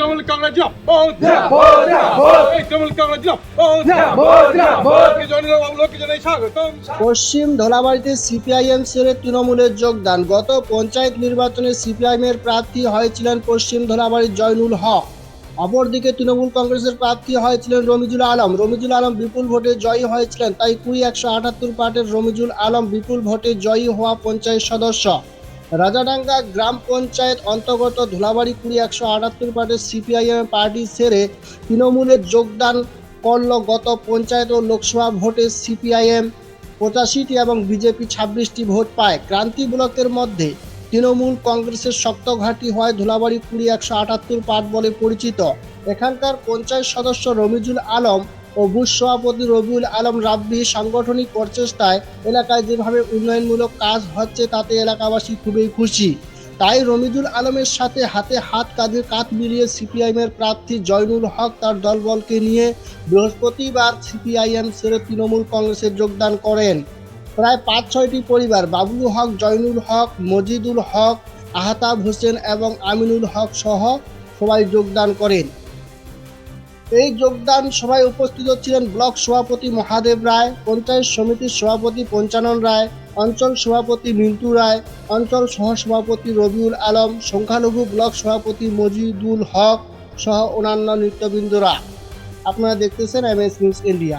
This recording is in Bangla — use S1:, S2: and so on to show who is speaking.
S1: তৃণমূল কংগ্রেস তৃণমূল কংগ্রেস
S2: পশ্চিম ধলাবাড়িতে সিপিআইএম সেরে তৃণমূলের যোগদান। গত পঞ্চায়েত নির্বাচনে সিপিআইএমের প্রার্থী হয়েছিলেন পশ্চিম ধলাবাড়ির জয়নুল হক। অপরদিকে তৃণমূল কংগ্রেসের প্রার্থী হয়েছিলেন রমিজুল আলম। রমিজুল আলম বিপুল ভোটে জয়ী হয়েছিলেন তাই কুড়ি একশো আটাত্তর পার্টের রমিজুল আলম বিপুল ভোটে জয়ী হওয়া পঞ্চায়েত সদস্য। রাজাডাঙ্গা গ্রাম পঞ্চায়েত অন্তর্গত ধুলাবাড়ি কুড়ি একশো আটাত্তর পার্টের সিপিআইএম পার্টি সেরে তৃণমূলের যোগদান করল গত পঞ্চায়েত ও লোকসভা ভোটে সিপিআইএম পঁচাশিটি এবং বিজেপি ছাব্বিশটি ভোট পায়। ক্রান্তি ব্লকের মধ্যে তৃণমূল কংগ্রেসের শক্ত ঘাঁটি হয় ধুলাবাড়ি কুড়ি একশো আটাত্তর পাট বলে পরিচিত। এখানকার পঞ্চায়েত সদস্য রমিজুল আলম ও বুথ সভাপতি রবিউল আলম রাব্বি সাংগঠনিক প্রচেষ্টায় এলাকায় যেভাবে উন্নয়নমূলক কাজ হচ্ছে, তাতে এলাকাবাসী খুবই খুশি। তাই রমিজুল আলমের সাথে হাতে হাত কাঁধে কাঁধ মিলিয়ে সিপিআইএমের প্রার্থী জয়নুল হক তার দলবলকে নিয়ে বৃহস্পতিবার সিপিআইএম ছেড়ে তৃণমূল কংগ্রেসে যোগদান করেন। প্রায় পাঁচ, ছয়টি পরিবার, বাবলু হক, জয়নুল হক, মজিদুল হক, আহতাব হোসেন এবং আমিনুল হক সহ সবাই যোগদান করেন। এই যোগদান সভায় উপস্থিত ছিলেন ব্লক সভাপতি মহাদেব রায়, পঞ্চায়েত সমিতির সভাপতি পঞ্চানন রায়, অঞ্চল সভাপতি মিন্টু রায়, অঞ্চল সহসভাপতি রবিউল আলম, সংখ্যালঘু ব্লক সভাপতি মজিদুল হক সহ অন্যান্য নৃত্যবৃন্দরা। আপনারা দেখতেছেন এম এস নিউজ ইন্ডিয়া